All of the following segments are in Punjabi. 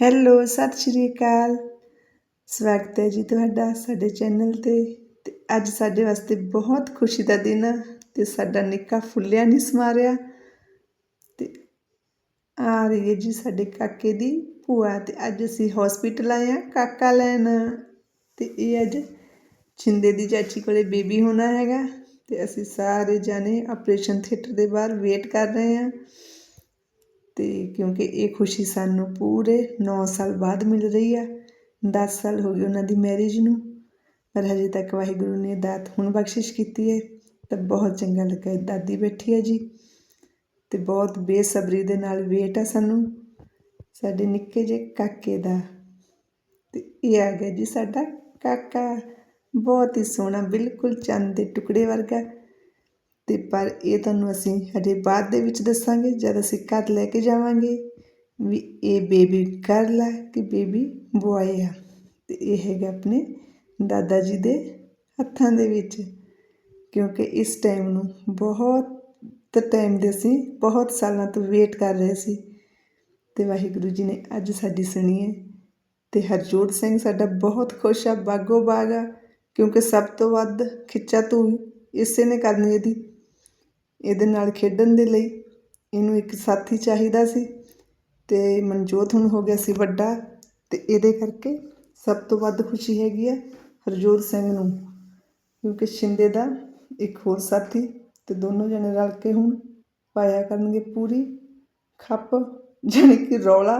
ਹੈਲੋ, ਸਤਿ ਸ਼੍ਰੀ ਅਕਾਲ। ਸਵਾਗਤ ਹੈ ਜੀ ਤੁਹਾਡਾ ਸਾਡੇ ਚੈਨਲ ਤੇ। ਤੇ ਅੱਜ ਸਾਡੇ ਵਾਸਤੇ ਬਹੁਤ ਖੁਸ਼ੀ ਦਾ ਦਿਨ ਆ ਤੇ ਸਾਡਾ ਨਿੱਕਾ ਫੁੱਲਿਆ ਨਹੀਂ ਸਮਾਰਿਆ। ਤੇ ਆ ਰਹੀ ਹੈ ਜੀ ਸਾਡੇ ਕਾਕੇ ਦੀ ਭੂਆ ਤੇ ਅੱਜ ਅਸੀਂ ਹਸਪੀਟਲ ਆਏ ਆ ਕਾਕਾ ਲੈਣ। ਤੇ ਇਹ ਅੱਜ ਛਿੰਦੇ ਦੀ ਚਾਚੀ ਕੋਲੇ ਬੇਬੀ ਹੋਣਾ ਹੈਗਾ। ਤੇ ਅਸੀਂ ਸਾਰੇ ਜਾਣੇ ਆਪਰੇਸ਼ਨ ਥੀਏਟਰ ਦੇ ਬਾਹਰ ਵੇਟ ਕਰ ਰਹੇ ਹਾਂ। ਤੇ ਕਿਉਂਕਿ ਇਹ ਖੁਸ਼ੀ ਸਾਨੂੰ ਪੂਰੇ 9 ਸਾਲ ਬਾਅਦ ਮਿਲ ਰਹੀ ਆ 10 ਸਾਲ ਹੋ ਗਏ ਉਹਨਾਂ ਦੀ ਮੈਰਿਜ ਨੂੰ। ਪਰ ਹਜੇ ਤੱਕ ਵਾਹਿਗੁਰੂ ਨੇ ਦਾਤ ਹੁਣ ਬਖਸ਼ਿਸ਼ ਕੀਤੀ ਹੈ। ਤਾਂ ਬਹੁਤ ਚੰਗਾ ਲੱਗਾ ਦਾਦੀ ਬੈਠੀ ਹੈ ਜੀ। ਤੇ ਬਹੁਤ ਬੇਸਬਰੀ ਦੇ ਨਾਲ ਵੇਟ ਆ ਸਾਨੂੰ। ਸਾਡੇ ਨਿੱਕੇ ਜਿਹੇ ਕਾਕੇ ਦਾ। ਤੇ ਇਹ ਆ ਗਿਆ ਜੀ ਸਾਡਾ ਕਾਕਾ। ਬਹੁਤ ਹੀ ਸੋਹਣਾ, ਬਿਲਕੁਲ ਚੰਦ ਦੇ ਟੁਕੜੇ ਵਰਗਾ। ਅਤੇ ਪਰ ਇਹ ਤੁਹਾਨੂੰ ਅਸੀਂ ਹਜੇ ਬਾਅਦ ਦੇ ਵਿੱਚ ਦੱਸਾਂਗੇ, ਜਦ ਅਸੀਂ ਘਰ ਲੈ ਕੇ ਜਾਵਾਂਗੇ ਵੀ ਇਹ ਬੇਬੀ ਗਰਲ ਆ ਕਿ ਬੇਬੀ ਬੁਆਏ ਆ। ਅਤੇ ਇਹ ਹੈਗਾ ਆਪਣੇ ਦਾਦਾ ਜੀ ਦੇ ਹੱਥਾਂ ਦੇ ਵਿੱਚ। ਕਿਉਂਕਿ ਇਸ ਟਾਈਮ ਨੂੰ ਬਹੁਤ ਟਾਈਮ ਦੇ ਅਸੀਂ ਬਹੁਤ ਸਾਲਾਂ ਤੋਂ ਵੇਟ ਕਰ ਰਹੇ ਸੀ। ਤੇ ਵਾਹਿਗੁਰੂ ਜੀ ਨੇ ਅੱਜ ਸਾਡੀ ਸੁਣੀ ਹੈ ਤੇ ਹਰਜੋਤ ਸਿੰਘ ਸਾਡਾ ਬਹੁਤ ਖੁਸ਼ ਆ, ਬਾਗੋ ਬਾਗ ਆ, ਕਿਉਂਕਿ ਸਭ ਤੋਂ ਵੱਧ ਖਿੱਚਾ ਤੂੰ, ਇਸੇ ਨੇ ਕਰਨੀ ਇਹਦੀ। ਇਹਦੇ ਨਾਲ ਖੇਡਣ ਦੇ ਲਈ ਇਹਨੂੰ ਇੱਕ ਸਾਥੀ ਚਾਹੀਦਾ ਸੀ ਅਤੇ ਮਨਜੋਤ ਹੁਣ ਹੋ ਗਿਆ ਸੀ ਵੱਡਾ ਅਤੇ ਇਹਦੇ ਕਰਕੇ ਸਭ ਤੋਂ ਵੱਧ ਖੁਸ਼ੀ ਹੈਗੀ ਆ ਹਰਜੋਤ ਸਿੰਘ ਨੂੰ, ਕਿਉਂਕਿ ਸ਼ਿੰਦੇ ਦਾ ਇੱਕ ਹੋਰ ਸਾਥੀ ਤੇ ਦੋਨੋਂ ਜਣੇ ਰਲ ਕੇ ਹੁਣ ਪਾਇਆ ਕਰਨਗੇ ਪੂਰੀ ਖੱਪ, ਜਾਣੀ ਕਿ ਰੌਲਾ,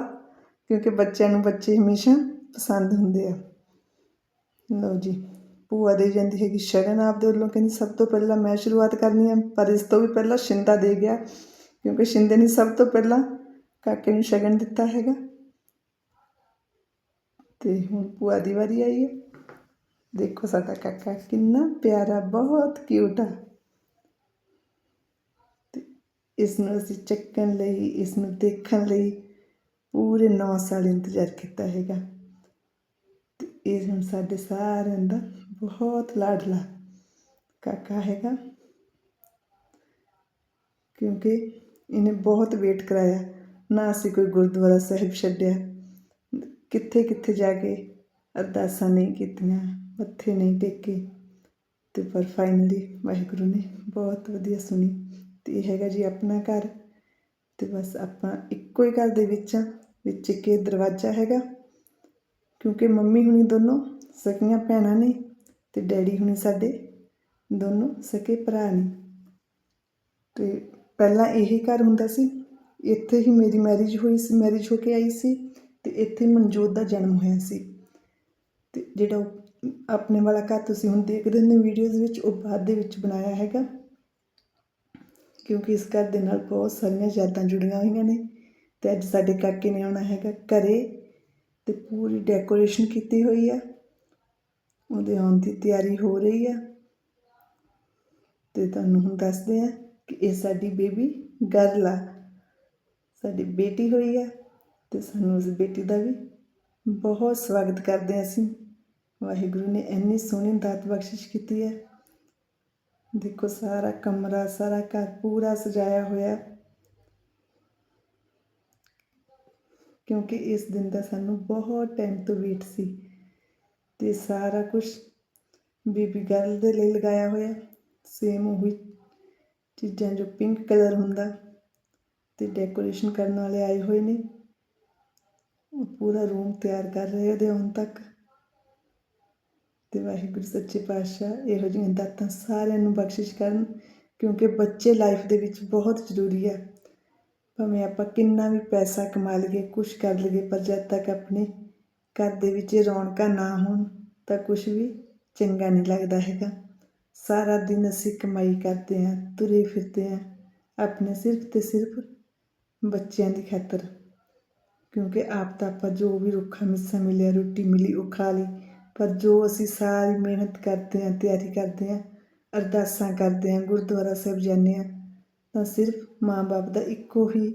ਕਿਉਂਕਿ ਬੱਚਿਆਂ ਨੂੰ ਬੱਚੇ ਹਮੇਸ਼ਾ ਪਸੰਦ ਹੁੰਦੇ ਆ। ਲਓ ਜੀ। ਭੂਆ ਦੇ ਜਾਂਦੀ ਹੈਗੀ ਸ਼ਗਨ ਆਪਦੇ ਵੱਲੋਂ ਕਹਿੰਦੀ, ਸਭ ਤੋਂ ਪਹਿਲਾਂ ਮੈਂ ਸ਼ੁਰੂਆਤ ਕਰਨੀ ਹੈ, ਪਰ ਇਸ ਤੋਂ ਵੀ ਪਹਿਲਾਂ ਸ਼ਿੰਦਾ ਦੇ ਗਿਆ, ਕਿਉਂਕਿ ਸ਼ਿੰਦੇ ਨੇ ਸਭ ਤੋਂ ਪਹਿਲਾਂ ਕਾਕੇ ਨੂੰ ਸ਼ਗਨ ਦਿੱਤਾ ਹੈਗਾ। ਤੇ ਹੁਣ ਭੂਆ ਦੀ ਵਾਰੀ ਆਈ ਹੈ। ਦੇਖੋ ਸਾਡਾ ਕਾਕਾ ਕਿੰਨਾ ਪਿਆਰਾ, ਬਹੁਤ ਕਿਊਟ ਆ। ਤੇ ਇਸ ਨੂੰ ਅਸੀਂ ਚੱਕਣ ਲਈ ਇਸ ਨੂੰ ਦੇਖਣ ਲਈ ਪੂਰੇ 9 ਸਾਲ ਇੰਤਜ਼ਾਰ ਕੀਤਾ ਹੈਗਾ। ਤੇ ਇਹ ਹੁਣ ਸਾਡੇ ਸਾਰਿਆਂ ਦਾ ਬਹੁਤ ਲਾਡਲਾ ਕਾਕਾ ਹੈਗਾ। ਕਿਉਂਕਿ ਇਹਨੇ ਬਹੁਤ ਵੇਟ ਕਰਾਇਆ। ਨਾ ਅਸੀਂ ਕੋਈ ਗੁਰਦੁਆਰਾ ਸਾਹਿਬ ਛੱਡਿਆ। ਕਿੱਥੇ ਕਿੱਥੇ ਜਾ ਕੇ ਅਰਦਾਸਾਂ ਨਹੀਂ ਕੀਤੀਆਂ, ਮੱਥੇ ਨਹੀਂ ਟੇਕੇ। ਤੇ ਪਰ ਫਾਈਨਲੀ ਵਾਹਿਗੁਰੂ ਨੇ ਬਹੁਤ ਵਧੀਆ ਸੁਣੀ। ਤੇ ਇਹ ਹੈਗਾ ਜੀ ਆਪਣਾ ਘਰ। ਤੇ ਬਸ ਆਪਾਂ ਇੱਕੋ ਹੀ ਘਰ ਦੇ ਵਿੱਚ ਆ ਵਿੱਚ ਕੇ ਦਰਵਾਜ਼ਾ ਹੈਗਾ। ਕਿਉਂਕਿ ਮੰਮੀ ਹੁਣੀ ਦੋਨੋਂ, ਸਕੀਆਂ ਭੈਣਾਂ ਨੇ। ਤੇ ਡੈਡੀ ਹੁਣੇ ਸਾਡੇ ਦੋਨੋਂ ਸਕੇ ਭਰਾ ਨੇ। ਤੇ ਪਹਿਲਾਂ ਇਹ ਘਰ ਹੁੰਦਾ ਸੀ, ਇੱਥੇ ਹੀ ਮੇਰੀ ਮੈਰਿਜ ਹੋਈ ਸੀ ਮੈਰਿਜ ਹੋ ਕੇ ਆਈ ਸੀ ਤੇ ਇੱਥੇ ਮਨਜੋਤ ਦਾ ਜਨਮ ਹੋਇਆ ਸੀ। ਤੇ ਜਿਹੜਾ ਉਹ ਆਪਣੇ ਵਾਲਾ ਘਰ ਤੁਸੀਂ ਹੁਣ ਦੇਖਦੇ ਹੁੰਦੇ ਵੀਡੀਓਜ਼ ਵਿੱਚ, ਉਹ ਬਾਅਦ ਦੇ ਵਿੱਚ ਬਣਾਇਆ ਹੈਗਾ। ਕਿਉਂਕਿ ਇਸ ਘਰ ਦੇ ਨਾਲ ਬਹੁਤ ਸਾਰੀਆਂ ਯਾਦਾਂ ਜੁੜੀਆਂ ਹੋਈਆਂ ਨੇ ਤੇ ਅੱਜ ਸਾਡੇ ਕਾਕੇ ਨੇ ਆਉਣਾ ਹੈਗਾ ਘਰੇ ਤੇ ਪੂਰੀ ਡੈਕੋਰੇਸ਼ਨ ਕੀਤੀ ਹੋਈ ਆ। ਉਹਦੇ ਆਉਣ ਦੀ ਤਿਆਰੀ ਹੋ ਰਹੀ ਆ। ਤੇ ਤੁਹਾਨੂੰ ਹੁਣ ਦੱਸਦੇ ਆ ਕਿ ਇਹ ਸਾਡੀ ਬੇਬੀ ਗਰਲ ਆ। ਸਾਡੀ ਬੇਟੀ ਹੋਈ ਆ ਤੇ ਸਾਨੂੰ ਉਸ ਬੇਟੀ ਦਾ ਵੀ ਬਹੁਤ ਸਵਾਗਤ ਕਰਦੇ ਹਾਂ ਅਸੀਂ। ਵਾਹਿਗੁਰੂ ਨੇ ਇੰਨੀ ਸੋਹਣੀ ਦਾਤ ਬਖਸ਼ਿਸ਼ ਕੀਤੀ ਹੈ ਦੇਖੋ ਸਾਰਾ ਕਮਰਾ, ਸਾਰਾ ਘਰ ਪੂਰਾ ਸਜਾਇਆ ਹੋਇਆ। ਕਿਉਂਕਿ ਇਸ ਦਿਨ ਦਾ ਸਾਨੂੰ ਬਹੁਤ ਟਾਈਮ ਤੋਂ ਵੇਟ ਸੀ। ਤੇ ਸਾਰਾ ਕੁਝ ਬੀਬੀ ਗਰਲ ਦੇ ਲਈ ਲਗਾਇਆ ਹੋਇਆ ਸੇਮ ਉਹੀ ਚੀਜ਼ਾਂ ਜੋ ਪਿੰਕ ਕਲਰ ਹੁੰਦਾ ਤੇ ਡੈਕੋਰੇਸ਼ਨ ਕਰਨ ਵਾਲੇ ਆਏ ਹੋਏ ਨੇ। ਉਹ ਪੂਰਾ ਰੂਮ ਤਿਆਰ ਕਰ ਰਹੇ ਉਹਦੇ ਹੁਣ ਤੱਕ। ਤੇ ਵਾਹਿਗੁਰੂ ਸੱਚੇ ਪਾਤਸ਼ਾਹ ਇਹੋ ਜਿਹੀਆਂ ਦਾਤਾਂ ਸਾਰਿਆਂ ਨੂੰ ਬਖਸ਼ਿਸ਼ ਕਰਨ, ਕਿਉਂਕਿ ਬੱਚੇ ਲਾਈਫ ਦੇ ਵਿੱਚ ਬਹੁਤ ਜ਼ਰੂਰੀ ਆ। ਭਾਵੇਂ ਆਪਾਂ ਕਿੰਨਾ ਵੀ ਪੈਸਾ ਕਮਾ ਲਈਏ ਕੁਝ ਕਰ ਲਈਏ, ਪਰ ਜਦ ਤੱਕ ਆਪਣੇ ਘਰ ਦੇ ਵਿੱਚ ਰੌਣਕਾਂ ਨਾ ਹੋਣ ਤਾਂ ਕੁਝ ਵੀ ਚੰਗਾ ਨਹੀਂ ਲੱਗਦਾ ਹੈਗਾ। ਸਾਰਾ ਦਿਨ ਅਸੀਂ ਕਮਾਈ ਕਰਦੇ ਹਾਂ, ਤੁਰੇ ਫਿਰਦੇ ਹਾਂ, ਆਪਣੇ ਸਿਰਫ ਤੇ ਸਿਰਫ ਬੱਚਿਆਂ ਦੀ ਖਾਤਰ। ਕਿਉਂਕਿ ਆਪ ਤਾਂ ਆਪਾਂ ਜੋ ਵੀ ਰੁੱਖਾ, ਮਿੱਸਾ ਮਿਲਿਆ, ਰੋਟੀ ਮਿਲੀ, ਉਹ ਖਾ ਲਈ। ਪਰ ਜੋ ਅਸੀਂ ਸਾਰੀ ਮਿਹਨਤ ਕਰਦੇ ਹਾਂ, ਤਿਆਰੀ ਕਰਦੇ ਹਾਂ, ਅਰਦਾਸਾਂ ਕਰਦੇ ਹਾਂ, ਗੁਰਦੁਆਰਾ ਸਾਹਿਬ ਜਾਂਦੇ ਹਾਂ, ਤਾਂ ਸਿਰਫ ਮਾਂ-ਬਾਪ ਦਾ ਇੱਕੋ ਹੀ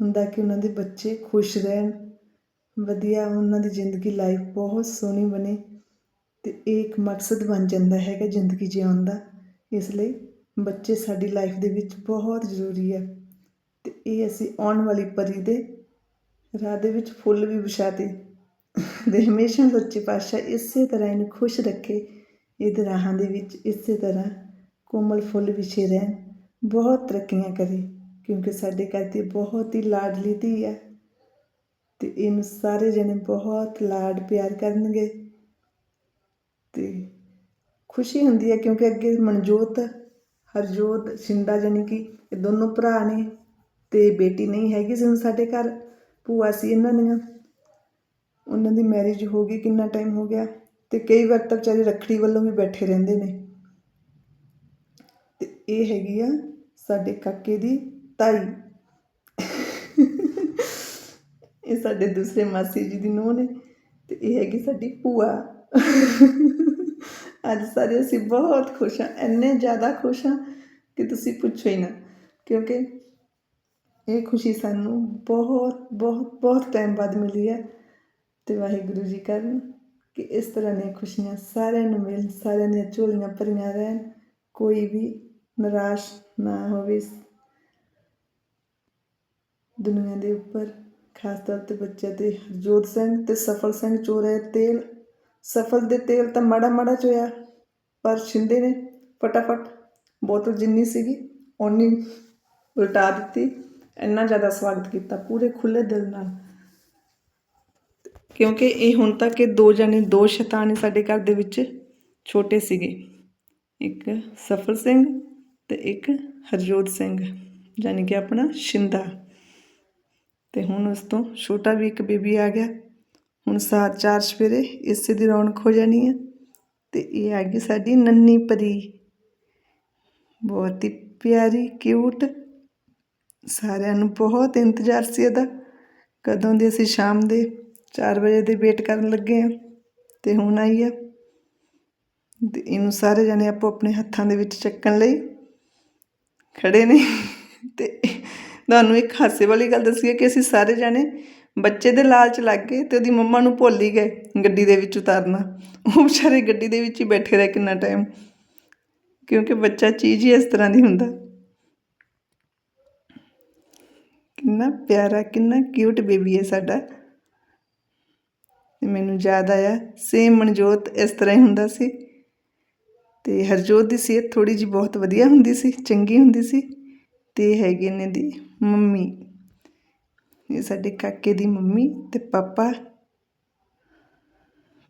ਹੁੰਦਾ ਕਿ ਉਹਨਾਂ ਦੇ ਬੱਚੇ ਖੁਸ਼ ਰਹਿਣ ਵਧੀਆ ਉਹਨਾਂ ਦੀ ਜ਼ਿੰਦਗੀ ਲਾਈਫ ਬਹੁਤ ਸੋਹਣੀ ਬਣੇ ਅਤੇ ਇਹ ਇੱਕ ਮਕਸਦ ਬਣ ਜਾਂਦਾ ਹੈਗਾ ਜ਼ਿੰਦਗੀ ਜਿਉਣ ਦਾ, ਇਸ ਲਈ ਬੱਚੇ ਸਾਡੀ ਲਾਈਫ ਦੇ ਵਿੱਚ ਬਹੁਤ ਜ਼ਰੂਰੀ ਹੈ ਅਤੇ ਇਹ ਅਸੀਂ ਆਉਣ ਵਾਲੀ ਪਰੀ ਦੇ ਰਾਹ ਦੇ ਵਿੱਚ ਫੁੱਲ ਵੀ ਵਿਛਾਤੇ। ਤੇ ਹਮੇਸ਼ਾ ਸੱਚੇ ਪਾਤਸ਼ਾਹ ਇਸੇ ਤਰ੍ਹਾਂ ਇਹਨੂੰ ਖੁਸ਼ ਰੱਖੇ, ਇਹਦੇ ਰਾਹਾਂ ਦੇ ਵਿੱਚ ਇਸੇ ਤਰ੍ਹਾਂ ਕੋਮਲ ਫੁੱਲ ਵਿਛੇ ਰਹਿਣ, ਬਹੁਤ ਤਰੱਕੀਆਂ ਕਰੇ, ਕਿਉਂਕਿ ਸਾਡੇ ਘਰ ਦੀ ਬਹੁਤ ਹੀ ਲਾਡਲੀ ਧੀ ਹੈ ਤੇ ਇਹਨੂੰ ਸਾਰੇ ਜਣੇ ਬਹੁਤ ਲਾਡ ਪਿਆਰ ਕਰਨਗੇ ਤੇ ਖੁਸ਼ੀ ਹੁੰਦੀ ਹੈ ਕਿਉਂਕਿ ਅੱਗੇ ਮਨਜੋਤ, ਹਰਜੋਤ, ਸ਼ਿੰਦਾ ਜਾਨੀ ਕਿ ਇਹ ਦੋਨੋਂ ਭਰਾ ਨੇ ਤੇ ਬੇਟੀ ਨਹੀਂ ਹੈਗੀ ਸੀ ਹੁਣ ਸਾਡੇ ਘਰ, ਭੂਆ ਸੀ ਇਹਨਾਂ ਦੀਆਂ। ਉਹਨਾਂ ਦੀ ਮੈਰਿਜ ਹੋ ਗਈ, ਕਿੰਨਾ ਟਾਈਮ ਹੋ ਗਿਆ ਤੇ ਕਈ ਵਾਰ ਤਾਂ ਵਿਚਾਰੇ ਰੱਖੜੀ ਵੱਲੋਂ ਵੀ ਬੈਠੇ ਰਹਿੰਦੇ ਨੇ। ਤੇ ਇਹ ਹੈਗੀ ਆ ਸਾਡੇ ਕਾਕੇ ਦੀ ਤਾਈ। ਇਹ ਸਾਡੇ ਦੂਸਰੇ ਮਾਸੀ ਜੀ ਦੀ ਨੂੰਹ ਨੇ ਤੇ ਇਹ ਹੈਗੀ ਸਾਡੀ ਭੂਆ। ਅੱਜ ਸਾਰੇ ਅਸੀਂ ਬਹੁਤ ਖੁਸ਼ ਹਾਂ, ਇੰਨੇ ਜ਼ਿਆਦਾ ਖੁਸ਼ ਹਾਂ ਕਿ ਤੁਸੀਂ ਪੁੱਛੋ ਹੀ ਨਾ, ਕਿਉਂਕਿ ਇਹ ਖੁਸ਼ੀ ਸਾਨੂੰ ਬਹੁਤ ਬਹੁਤ ਬਹੁਤ ਟਾਈਮ ਬਾਅਦ ਮਿਲੀ ਹੈ ਤੇ ਵਾਹਿਗੁਰੂ ਜੀ ਕਰਨ ਕਿ ਇਸ ਤਰ੍ਹਾਂ ਦੀਆਂ ਖੁਸ਼ੀਆਂ ਸਾਰਿਆਂ ਨੂੰ ਮਿਲਣ ਸਾਰਿਆਂ ਦੀਆਂ ਝੋਲੀਆਂ ਭਰੀਆਂ ਰਹਿਣ, ਕੋਈ ਵੀ ਨਿਰਾਸ਼ ਨਾ ਹੋਵੇ। ਇਸ ਦੁਨੀਆ ਦੇ ਉੱਪਰ ਖਾਸ ਤੌਰ ਤੇ ਬੱਚਿਆਂ ਤੇ ਹਰਜੋਤ ਸਿੰਘ ਤੇ ਸਫਲ ਸਿੰਘ ਚੋਰਿਆ ਤੇਲ, ਸਫਲ ਦੇ ਤੇਲ ਤਾਂ ਮਾੜਾ ਮਾੜਾ ਚੋਇਆ, ਪਰ ਸ਼ਿੰਦੇ ਨੇ, ਫਟਾਫਟ। ਬੋਤਲ ਜਿੰਨੀ ਸੀਗੀ, ਓਨੀ ਉਲਟਾ ਦਿੱਤੀ। ਇੰਨਾ ਜ਼ਿਆਦਾ ਸਵਾਗਤ ਕੀਤਾ ਪੂਰੇ ਖੁੱਲੇ ਦਿਲ ਨਾਲ। ਕਿਉਂਕਿ ਇਹ ਹੁਣ ਤੱਕ ਇਹ ਦੋ ਜਣੇ, ਦੋ ਸ਼ੈਤਾਨ ਸਾਡੇ ਘਰ ਦੇ ਵਿੱਚ ਛੋਟੇ ਸੀਗੇ। ਇੱਕ ਸਫਲ ਸਿੰਘ ਤੇ ਇੱਕ ਹਰਜੋਤ ਸਿੰਘ ਯਾਨੀ ਕਿ ਆਪਣਾ ਸ਼ਿੰਦਾ ਤੇ ਹੁਣ ਉਸ ਤੋਂ ਛੋਟਾ ਵੀ ਇੱਕ ਬੇਬੀ ਆ ਗਿਆ। ਹੁਣ ਸਾਤ ਚਾਰ ਸਵੇਰੇ ਇਸੇ ਦੀ ਰੌਣਕ ਹੋ ਜਾਣੀ ਹੈ ਤੇ ਇਹ ਆ ਗਈ ਸਾਡੀ ਨੰਨੀ ਪਰੀ। ਬਹੁਤ ਹੀ ਪਿਆਰੀ ਕਿਊਟ ਸਾਰਿਆਂ ਨੂੰ ਬਹੁਤ ਇੰਤਜ਼ਾਰ ਸੀ ਇਹਦਾ। ਕਦੋਂ ਦੇ ਅਸੀਂ ਸ਼ਾਮ ਦੇ 4 ਵਜੇ ਦੇ ਵੇਟ ਕਰਨ ਲੱਗੇ ਆ ਤੇ ਹੁਣ ਆਈ ਆ। ਤੇ ਇਹਨੂੰ ਸਾਰੇ ਜਣੇ ਆਪੋ ਆਪਣੇ ਹੱਥਾਂ ਦੇ ਵਿੱਚ ਚੱਕਣ ਲਈ ਖੜੇ ਨੇ। ਤੇ ਤੁਹਾਨੂੰ ਇੱਕ ਹਾਸੇ ਵਾਲੀ ਗੱਲ ਦੱਸੀਏ ਕਿ ਅਸੀਂ ਸਾਰੇ ਜਾਣੇ ਬੱਚੇ ਦੇ ਲਾਲਚ ਲੱਗ ਗਏ ਤੇ ਉਹਦੀ ਮੰਮਾ ਨੂੰ ਭੁੱਲ ਹੀ ਗਏ ਗੱਡੀ ਦੇ ਵਿੱਚ ਉਤਾਰਨਾ। ਉਹ ਵਿਚਾਰੇ ਗੱਡੀ ਦੇ ਵਿੱਚ ਹੀ ਬੈਠੇ ਰਹੇ ਕਿੰਨਾ ਟਾਈਮ ਕਿਉਂਕਿ ਬੱਚਾ ਚੀਜ਼ ਹੀ ਇਸ ਤਰ੍ਹਾਂ ਦੀ ਹੁੰਦਾ। ਕਿੰਨਾ ਪਿਆਰਾ, ਕਿੰਨਾ ਕਿਊਟ ਬੇਬੀ ਹੈ ਸਾਡਾ। ਤੇ ਮੈਨੂੰ ਯਾਦ ਆਇਆ ਸੇਮ ਮਨਜੋਤ ਇਸ ਤਰ੍ਹਾਂ ਹੀ ਹੁੰਦਾ ਸੀ। ਤੇ ਹਰਜੋਤ ਦੀ ਸਿਹਤ ਥੋੜੀ ਜੀ ਬਹੁਤ ਵਧੀਆ ਹੁੰਦੀ ਸੀ, ਚੰਗੀ ਹੁੰਦੀ ਸੀ। ਤੇ ਇਹ ਹੈਗੇ ਨੇ ਦੀ। ਮੰਮੀ। ਇਹ ਸਾਡੇ ਕਾਕੇ ਦੀ ਮੰਮੀ ਤੇ ਪਾਪਾ।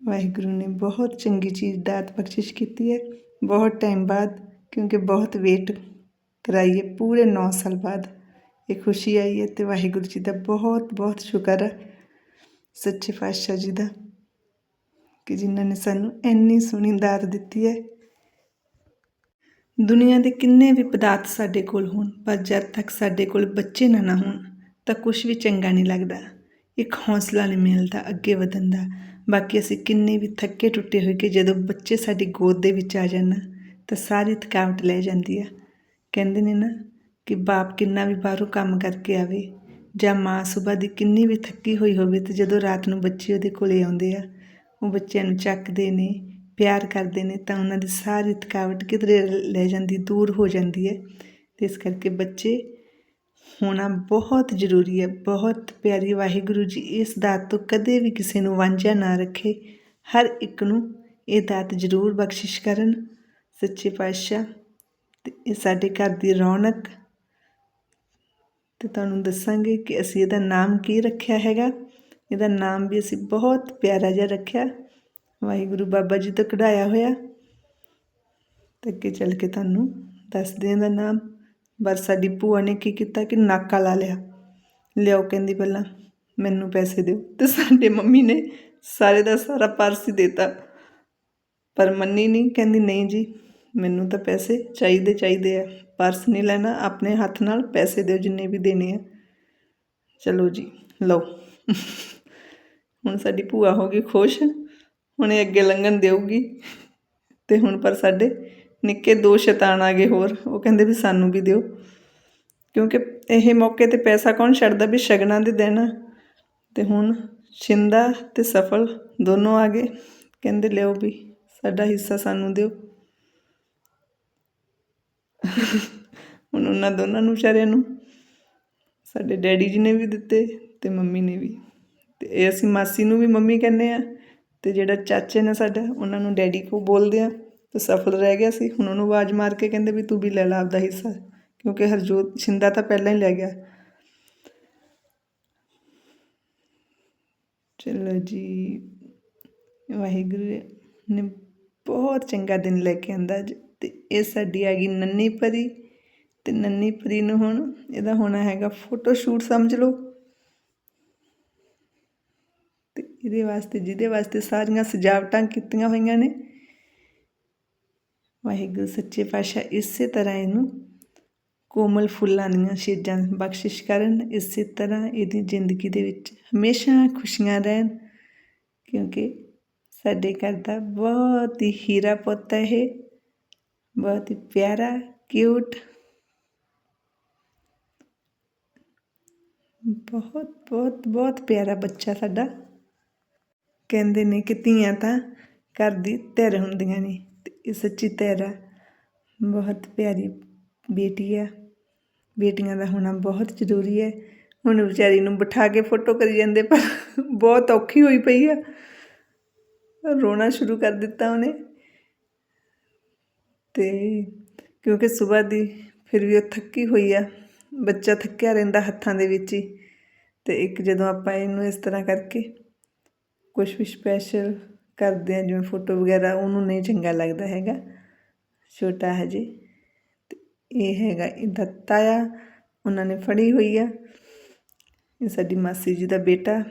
ਵਾਹਿਗੁਰੂ ਨੇ ਬਹੁਤ ਚੰਗੀ ਚੀਜ਼, ਦਾਤ ਬਖਸ਼ਿਸ਼ ਕੀਤੀ ਹੈ। ਬਹੁਤ ਟਾਈਮ ਬਾਅਦ, ਕਿਉਂਕਿ ਬਹੁਤ ਵੇਟ ਕਰਾਈ ਹੈ ਪੂਰੇ 9 ਸਾਲ ਬਾਅਦ। ਇਹ ਖੁਸ਼ੀ ਆਈ ਹੈ ਤੇ ਵਾਹਿਗੁਰੂ ਜੀ ਦਾ ਬਹੁਤ ਬਹੁਤ ਸ਼ੁਕਰ ਹੈ। ਸੱਚੇ ਪਾਤਸ਼ਾਹ ਜੀ ਦਾ ਕਿ ਜਿਨ੍ਹਾਂ ਨੇ ਸਾਨੂੰ ਇੰਨੀ ਸੋਹਣੀ ਦਾਤ ਦਿੱਤੀ ਹੈ। ਦੁਨੀਆ ਦੇ ਕਿੰਨੇ ਵੀ ਪਦਾਰਥ ਸਾਡੇ ਕੋਲ ਹੋਣ, ਪਰ ਜਦ ਤੱਕ ਸਾਡੇ ਕੋਲ ਬੱਚੇ ਨਾ ਨਾ ਹੋਣ, ਤਾਂ ਕੁਝ ਵੀ ਚੰਗਾ ਨਹੀਂ ਲੱਗਦਾ। ਇੱਕ ਹੌਸਲਾ ਨਹੀਂ ਮਿਲਦਾ, ਅੱਗੇ ਵਧਣ ਦਾ। ਬਾਕੀ ਅਸੀਂ ਕਿੰਨੇ ਵੀ ਥੱਕੇ ਟੁੱਟੇ ਹੋਏ ਕਿ ਜਦੋਂ ਬੱਚੇ ਸਾਡੀ ਗੋਦ ਦੇ ਵਿੱਚ ਆ ਜਾਣ ਤਾਂ ਸਾਰੀ ਥਕਾਵਟ ਲੈ ਜਾਂਦੀ ਆ। ਕਹਿੰਦੇ ਨੇ ਨਾ ਕਿ ਬਾਪ ਕਿੰਨਾ ਵੀ ਬਾਹਰੋਂ ਕੰਮ ਕਰਕੇ ਆਵੇ, ਜਾਂ ਮਾਂ ਸਵੇਰ ਦੀ ਕਿੰਨੀ ਵੀ ਥੱਕੀ ਹੋਈ ਹੋਵੇ, ਤੇ ਜਦੋਂ ਰਾਤ ਨੂੰ ਬੱਚੇ ਉਹਦੇ ਕੋਲੇ ਆਉਂਦੇ ਆ, ਉਹ ਬੱਚਿਆਂ ਨੂੰ ਚੱਕਦੇ ਨੇ ਪਿਆਰ ਕਰਦੇ ਨੇ ਤਾਂ ਉਹਨਾਂ ਦੀ ਸਾਰੀ ਥਕਾਵਟ ਕਿਧਰੇ ਲੈ ਜਾਂਦੀ, ਦੂਰ ਹੋ ਜਾਂਦੀ ਹੈ। ਤੇ ਇਸ ਕਰਕੇ ਬੱਚੇ ਹੋਣਾ ਬਹੁਤ ਜ਼ਰੂਰੀ ਹੈ। ਬਹੁਤ ਪਿਆਰੀ ਵਾਹਿਗੁਰੂ ਜੀ ਇਸ ਦਾਤ ਤੋਂ ਕਦੇ ਵੀ ਕਿਸੇ ਨੂੰ ਵਾਂਝਾ ਨਾ ਰੱਖੇ। ਹਰ ਇੱਕ ਨੂੰ ਇਹ ਦਾਤ ਜ਼ਰੂਰ ਬਖਸ਼ਿਸ਼ ਕਰਨ। ਸੱਚੇ ਪਾਤਸ਼ਾਹ, ਤੇ ਇਹ ਸਾਡੇ ਘਰ ਦੀ ਰੌਣਕ। ਤੇ ਤੁਹਾਨੂੰ ਦੱਸਾਂਗੇ ਕਿ ਅਸੀਂ ਇਹਦਾ ਨਾਮ ਕੀ ਰੱਖਿਆ ਹੈਗਾ। ਇਹਦਾ ਨਾਮ ਵੀ ਅਸੀਂ ਬਹੁਤ ਪਿਆਰਾ ਜਿਹਾ ਰੱਖਿਆ। ਵਾਹਿਗੁਰੂ ਬਾਬਾ ਜੀ ਤੋਂ ਕਢਾਇਆ ਹੋਇਆ। ਤੇ ਅੱਗੇ ਚੱਲ ਕੇ ਤੁਹਾਨੂੰ ਦੱਸਦੇ ਹਾਂ ਦਾ ਨਾਮ। ਪਰ ਸਾਡੀ ਭੂਆ ਨੇ ਕੀ ਕੀਤਾ ਕਿ ਨਾਕਾ ਲਾ ਲਿਆ। ਲਿਆਓ ਕਹਿੰਦੀ ਪਹਿਲਾਂ, ਮੈਨੂੰ ਪੈਸੇ ਦਿਓ। ਤੇ ਸਾਡੇ ਮੰਮੀ ਨੇ ਸਾਰੇ ਦਾ ਸਾਰਾ ਪਰਸ ਹੀ ਦਿੱਤਾ। ਪਰ ਮੰਨੀ ਨਹੀਂ, ਕਹਿੰਦੀ ਨਹੀਂ ਜੀ, ਮੈਨੂੰ ਤਾਂ ਪੈਸੇ ਚਾਹੀਦੇ ਚਾਹੀਦੇ ਆ। ਪਰਸ ਨਹੀਂ ਲੈਣਾ, ਆਪਣੇ ਹੱਥ ਨਾਲ ਪੈਸੇ ਦਿਓ ਜਿੰਨੇ ਵੀ ਦੇਣੇ ਆ। ਚਲੋ ਜੀ, ਲਓ। ਹੁਣ ਸਾਡੀ ਭੂਆ ਹੋ ਗਈ ਖੁਸ਼। ਹੁਣ ਇਹ ਅੱਗੇ ਲੰਘਣ ਦੇਊਗੀ। ਤੇ ਹੁਣ ਪਰ ਸਾਡੇ ਨਿੱਕੇ ਦੋ ਸ਼ੈਤਾਨ ਆ ਗਏ ਹੋਰ, ਉਹ ਕਹਿੰਦੇ ਵੀ ਸਾਨੂੰ ਵੀ ਦਿਓ। ਕਿਉਂਕਿ ਇਹ ਮੌਕੇ ਤੇ ਪੈਸਾ ਕੌਣ ਛੱਡਦਾ ਵੀ ਸ਼ਗਨਾਂ ਦੇ ਦਿਨ? ਤੇ ਹੁਣ ਛਿੰਦਾ ਤੇ ਸਫਲ ਦੋਨੋਂ ਆ ਗਏ। ਕਹਿੰਦੇ ਲਿਓ ਵੀ ਸਾਡਾ ਹਿੱਸਾ ਸਾਨੂੰ ਦਿਓ। ਹੁਣ ਉਹਨਾਂ ਦੋਨਾਂ ਨੂੰ ਵਿਚਾਰਿਆਂ ਨੂੰ ਸਾਡੇ ਡੈਡੀ ਜੀ ਨੇ ਵੀ ਦਿੱਤੇ ਤੇ ਮੰਮੀ ਨੇ ਵੀ। ਤੇ ਇਹ ਅਸੀਂ ਮਾਸੀ ਨੂੰ ਵੀ ਮੰਮੀ ਕਹਿੰਦੇ ਆ। ਤੇ ਜਿਹੜਾ ਚਾਚੇ ਨੇ ਸਾਡਾ, ਉਹਨਾਂ ਨੂੰ ਡੈਡੀ ਕੋ ਬੋਲਦੇ ਆ, ਤੇ ਸਫਲ ਰਹਿ ਗਿਆ ਸੀ। ਹੁਣ ਉਹਨੂੰ ਆਵਾਜ਼ ਮਾਰ ਕੇ ਕਹਿੰਦੇ ਵੀ ਤੂੰ ਵੀ ਲੈ ਲਾ ਆਪਦਾ ਹਿੱਸਾ, ਕਿਉਂਕਿ ਹਰਜੋਤ ਸ਼ਿੰਦਾ ਤਾਂ ਪਹਿਲਾਂ ਹੀ ਲੈ ਗਿਆ। ਚਲੋ ਜੀ, ਵਾਹਿਗੁਰੂ ਨੇ ਬਹੁਤ ਚੰਗਾ ਦਿਨ ਲੈ ਕੇ ਆਂਦਾ ਅੱਜ, ਤੇ ਇਹ ਸਾਡੀ ਆ ਗਈ ਨੰਨੀ ਪਰੀ, ਤੇ ਨੰਨੀ ਪਰੀ ਨੂੰ ਹੁਣ, ਇਹਦਾ ਹੋਣਾ ਹੈਗਾ ਫੋਟੋ ਸ਼ੂਟ ਸਮਝ ਲਓ ਤੇ ਇਹਦੇ ਵਾਸਤੇ, ਜਿਹਦੇ ਵਾਸਤੇ ਸਾਰੀਆਂ ਸਜਾਵਟਾਂ ਕੀਤੀਆਂ ਹੋਈਆਂ ਨੇ। ਵਾਹਿਗੁਰੂ ਸੱਚੇ ਪਾਤਸ਼ਾਹ ਇਸੇ ਤਰ੍ਹਾਂ ਇਹਨੂੰ ਕੋਮਲ ਫੁੱਲਾਂ ਦੀਆਂ ਛੇਜਾਂ ਬਖਸ਼ਿਸ਼ ਕਰਨ। ਇਸੇ ਤਰ੍ਹਾਂ ਇਹਦੀ ਜ਼ਿੰਦਗੀ ਦੇ ਵਿੱਚ ਹਮੇਸ਼ਾ ਖੁਸ਼ੀਆਂ ਰਹਿਣ, ਕਿਉਂਕਿ ਸਾਡੇ ਘਰ ਦਾ ਬਹੁਤ ਹੀ ਹੀਰਾ ਪੁੱਤ ਹੈ ਇਹ। ਬਹੁਤ ਹੀ ਪਿਆਰਾ ਕਿਊਟ ਬਹੁਤ ਬਹੁਤ ਬਹੁਤ ਪਿਆਰਾ ਬੱਚਾ ਸਾਡਾ। ਕਹਿੰਦੇ ਨੇ ਕਿ ਧੀਆਂ ਤਾਂ ਘਰ ਦੀ ਧਿਰ ਹੁੰਦੀਆਂ ਨੇ ਤੇ ਇਹ ਸੱਚੀ ਧਿਰ ਆ। ਬਹੁਤ ਪਿਆਰੀ ਬੇਟੀ ਆ। ਬੇਟੀਆਂ ਦਾ ਹੋਣਾ ਬਹੁਤ ਜ਼ਰੂਰੀ ਹੈ। ਹੁਣ ਵਿਚਾਰੀ ਨੂੰ ਬਿਠਾ ਕੇ ਫੋਟੋ ਕਰੀ ਜਾਂਦੇ, ਪਰ ਬਹੁਤ ਔਖੀ ਹੋਈ ਪਈ ਆ। ਰੋਣਾ ਸ਼ੁਰੂ ਕਰ ਦਿੱਤਾ ਉਹਨੇ। ਤੇ ਕਿਉਂਕਿ ਸਵੇਰ ਦੀ ਫਿਰ ਵੀ ਉਹ ਥੱਕੀ ਹੋਈ ਆ। ਬੱਚਾ ਥੱਕਿਆ ਰਹਿੰਦਾ ਹੱਥਾਂ ਦੇ ਵਿੱਚ ਹੀ। ਤੇ ਇੱਕ ਜਦੋਂ ਆਪਾਂ ਇਹਨੂੰ ਇਸ ਤਰ੍ਹਾਂ ਕਰਕੇ ਕੁਛ ਵੀ ਸਪੈਸ਼ਲ ਕਰਦੇ ਆ ਜਿਵੇਂ ਫੋਟੋ ਵਗੈਰਾ, ਉਹਨੂੰ ਨਹੀਂ ਚੰਗਾ ਲੱਗਦਾ ਹੈਗਾ। ਛੋਟਾ ਹਜੇ ਅਤੇ ਇਹ ਹੈਗਾ ਇਹਦਾ ਤਾਇਆ ਉਹਨਾਂ ਨੇ ਫੜੀ ਹੋਈ ਆ। ਇਹ ਸਾਡੀ ਮਾਸੀ ਜੀ ਦਾ ਬੇਟਾ,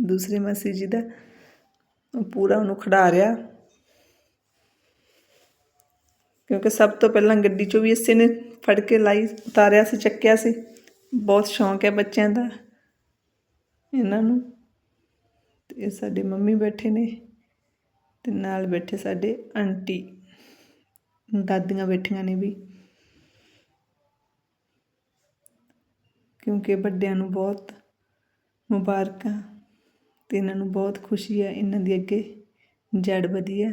ਦੂਸਰੇ ਮਾਸੀ ਜੀ ਦਾ। ਉਹ ਪੂਰਾ ਉਹਨੂੰ ਖੜਾ ਰਿਹਾ। ਕਿਉਂਕਿ ਸਭ ਤੋਂ ਪਹਿਲਾਂ ਗੱਡੀ 'ਚੋਂ ਵੀ ਇਸੇ ਨੇ ਫੜ ਕੇ ਲਾਈ, ਉਤਾਰਿਆ ਸੀ, ਚੱਕਿਆ ਸੀ। ਬਹੁਤ ਸ਼ੌਂਕ ਹੈ ਬੱਚਿਆਂ ਦਾ। ਇਹਨਾਂ ਨੂੰ ਇਹ ਸਾਡੇ ਮੰਮੀ ਬੈਠੇ ਨੇ ਤੇ ਨਾਲ ਬੈਠੇ ਸਾਡੇ ਆਂਟੀ। ਦਾਦੀਆਂ ਬੈਠੀਆਂ ਨੇ ਵੀ। ਕਿਉਂਕਿ ਵੱਡਿਆਂ ਨੂੰ ਬਹੁਤ ਮੁਬਾਰਕਾਂ ਤੇ ਇਹਨਾਂ ਨੂੰ ਬਹੁਤ ਖੁਸ਼ੀ ਹੈ ਇਹਨਾਂ ਦੀ ਅੱਗੇ ਜੜ ਵਧੀਆ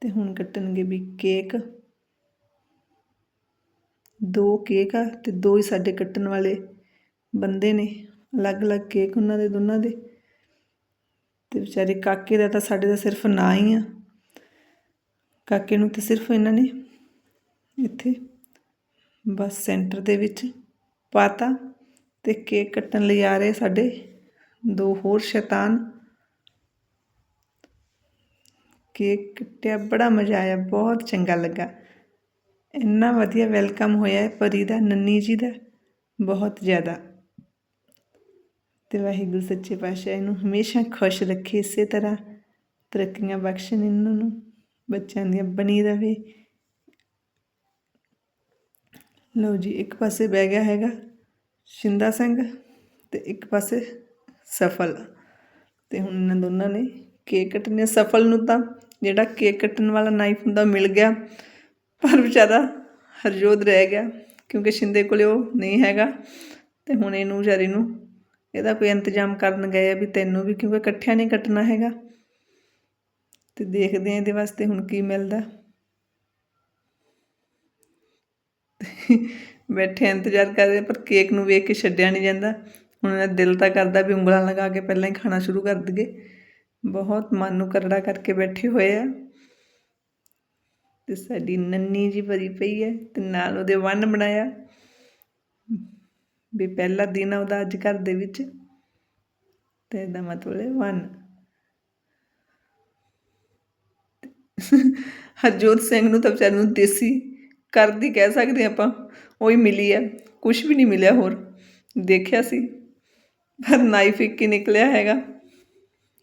ਤੇ ਹੁਣ ਕੱਟਣਗੇ ਵੀ ਕੇਕ। ਦੋ ਕੇਕ ਆ ਤੇ ਦੋ ਹੀ ਸਾਡੇ ਕੱਟਣ ਵਾਲੇ ਬੰਦੇ ਨੇ, ਅਲੱਗ-ਅਲੱਗ ਕੇਕ ਉਹਨਾਂ ਦੇ, ਦੋਨਾਂ ਦੇ। ਤੇ ਵਿਚਾਰੇ ਕਾਕੇ ਦਾ ਤਾਂ ਸਾਡੇ ਦਾ ਸਿਰਫ ਨਾਂ ਹੀ ਆ। ਕਾਕੇ ਨੂੰ ਤਾਂ ਸਿਰਫ ਇਹਨਾਂ ਨੇ ਇੱਥੇ ਬਸ ਸੈਂਟਰ ਦੇ ਵਿੱਚ ਪਾਤਾ ਤੇ ਕੇਕ ਕੱਟਣ ਲਈ ਆ ਰਹੇ ਸਾਡੇ ਦੋ ਹੋਰ ਸ਼ੈਤਾਨ। ਕੇਕ ਕੱਟਿਆ, ਬੜਾ ਮਜ਼ਾ ਆਇਆ, ਬਹੁਤ ਚੰਗਾ ਲੱਗਾ। ਇੰਨਾ ਵਧੀਆ ਵੈਲਕਮ ਹੋਇਆ ਹੈ ਪਰੀ ਦਾ, ਨੰਨੀ ਜੀ ਦਾ, ਬਹੁਤ ਜ਼ਿਆਦਾ। ਤੇ ਵਾਹਿਗੁਰੂ ਸੱਚੇ ਪਾਤਸ਼ਾਹ ਇਹਨੂੰ ਹਮੇਸ਼ਾ ਖੁਸ਼ ਰੱਖੇ ਇਸੇ ਤਰ੍ਹਾਂ। ਤਰੱਕੀਆਂ ਬਖਸ਼ਣ ਇਹਨਾਂ ਨੂੰ, ਬੱਚਿਆਂ ਦੀਆਂ ਬਣੀ ਰਵੇ। ਲਓ ਜੀ, ਇੱਕ ਪਾਸੇ ਬਹਿ ਗਿਆ ਹੈਗਾ ਸ਼ਿੰਦਾ ਸਿੰਘ ਤੇ ਇੱਕ ਪਾਸੇ ਸਫਲ। ਤੇ ਹੁਣ ਇਹਨਾਂ ਦੋਨਾਂ ਨੇ ਕੇਕ ਕੱਟਣੇ ਸਫਲ ਨੂੰ ਤਾਂ ਜਿਹੜਾ ਕੇਕ ਕੱਟਣ ਵਾਲਾ ਨਾਈਫ ਹੁੰਦਾ ਮਿਲ ਗਿਆ, ਪਰ ਵਿਚਾਰਾ ਹਰਜੋਤ ਰਹਿ ਗਿਆ ਕਿਉਂਕਿ ਸ਼ਿੰਦੇ ਕੋਲੇ ਉਹ ਨਹੀਂ ਹੈਗਾ। ਤੇ ਹੁਣ ਇਹਨੂੰ ਵਿਚਾਰੇ ਨੂੰ ਇਹਦਾ ਕੋਈ ਇੰਤਜ਼ਾਮ ਕਰਨ ਗਏ ਆ ਵੀ ਤੈਨੂੰ ਵੀ ਕਿਉਂਕਿ ਇਕੱਠਿਆਂ ਨਹੀਂ ਕੱਟਣਾ ਹੈਗਾ। ਤੇ ਦੇਖਦੇ ਆ ਇਹਦੇ ਵਾਸਤੇ ਹੁਣ ਕੀ ਮਿਲਦਾ। ਬੈਠੇ ਇੰਤਜ਼ਾਰ ਕਰ ਰਹੇ ਪਰ ਕੇਕ ਨੂੰ ਵੇਖ ਕੇ ਛੱਡਿਆ ਨਹੀਂ ਜਾਂਦਾ। ਹੁਣ ਇਹਦਾ ਦਿਲ ਤਾਂ ਕਰਦਾ ਵੀ ਉਂਗਲਾਂ ਲਗਾ ਕੇ ਪਹਿਲਾਂ ਹੀ ਖਾਣਾ ਸ਼ੁਰੂ ਕਰ ਦਈਏ। ਬਹੁਤ ਮਨ ਨੂੰ ਕਰੜਾ ਕਰਕੇ ਬੈਠੇ ਹੋਏ ਆ। ਤੇ ਸਾਡੀ ਨੰਨੀ ਜੀ ਭਰੀ ਪਈ ਹੈ ਤੇ ਨਾਲ ਉਹਦੇ ਵੰਨ ਬਣਾਇਆ। ਵੀ ਪਹਿਲਾ ਦਿਨ ਆ ਉਹਦਾ ਅੱਜ ਘਰ ਦੇ ਵਿੱਚ। ਤੇ ਇਹਦਾ ਮਤਲਬ ਹੈ ਵੰਨ ਹਰਜੋਤ ਸਿੰਘ ਨੂੰ ਤਾਂ ਵਿਚਾਰੇ ਨੂੰ ਦੇਸੀ ਕਰਦੀ ਕਹਿ ਸਕਦੇ ਆਪਾਂ, ਉਹੀ ਮਿਲੀ ਹੈ। ਕੁਝ ਵੀ ਨਹੀਂ ਮਿਲਿਆ ਹੋਰ। ਦੇਖਿਆ ਸੀ। ਪਰ ਨਾਈਫ ਇੱਕ ਹੀ ਨਿਕਲਿਆ ਹੈਗਾ।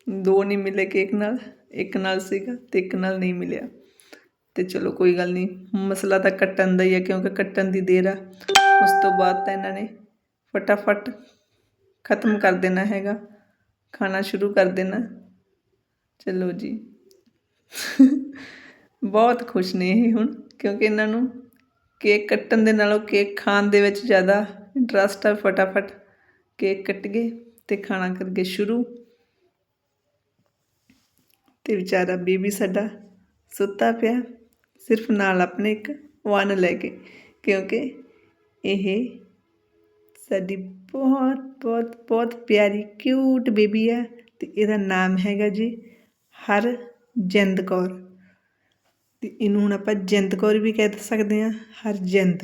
ਦੋ ਨਹੀਂ ਮਿਲੇ ਕੇਕ ਨਾਲ। ਇੱਕ ਨਾਲ ਸੀਗਾ ਤੇ ਇੱਕ ਨਾਲ ਨਹੀਂ ਮਿਲਿਆ। ਤੇ ਚਲੋ ਕੋਈ ਗੱਲ ਨਹੀਂ। ਮਸਲਾ ਤਾਂ ਕੱਟਣ ਦਾ ਹੀ ਹੈ ਕਿਉਂਕਿ ਕੱਟਣ ਦੀ ਦੇਰ ਆ। ਉਸ ਤੋਂ ਬਾਅਦ ਤਾਂ ਇਹਨਾਂ ਨੇ ਫਟਾਫਟ ਖਤਮ ਕਰ ਦੇਣਾ ਹੈਗਾ ਖਾਣਾ ਸ਼ੁਰੂ ਕਰ ਦੇਣਾ ਚਲੋ ਜੀ ਬਹੁਤ ਖੁਸ਼ ਨੇ ਇਹ ਹੁਣ ਕਿਉਂਕਿ ਇਹਨਾਂ ਨੂੰ ਕੇਕ ਕੱਟਣ ਦੇ ਨਾਲੋਂ ਕੇਕ ਖਾਣ ਦੇ ਵਿੱਚ ਜ਼ਿਆਦਾ ਇੰਟਰਸਟ ਆ ਫਟਾਫਟ ਕੇਕ ਕੱਟ ਗਏ ਤੇ ਖਾਣਾ ਕਰਕੇ ਸ਼ੁਰੂ ਤੇ ਵਿਚਾਰਾ ਬੀਬੀ ਸਾਡਾ ਸੁੱਤਾ ਪਿਆ ਸਿਰਫ ਨਾਲ ਆਪਣੇ ਇੱਕ ਵਨ ਲੈ ਕੇ ਕਿਉਂਕਿ ਇਹ ਸਾਡੀ ਬਹੁਤ ਬਹੁਤ ਬਹੁਤ ਪਿਆਰੀ ਕਿਊਟ ਬੇਬੀ ਆ ਤੇ ਇਹਦਾ ਨਾਮ ਹੈਗਾ ਜੀ ਹਰ ਜਿੰਦ ਕੌਰ। ਤੇ ਇਹਨੂੰ ਹੁਣ ਆਪਾਂ ਜਿੰਦ ਕੌਰ ਵੀ ਕਹਿ ਸਕਦੇ ਹਾਂ, ਹਰਜਿੰਦ।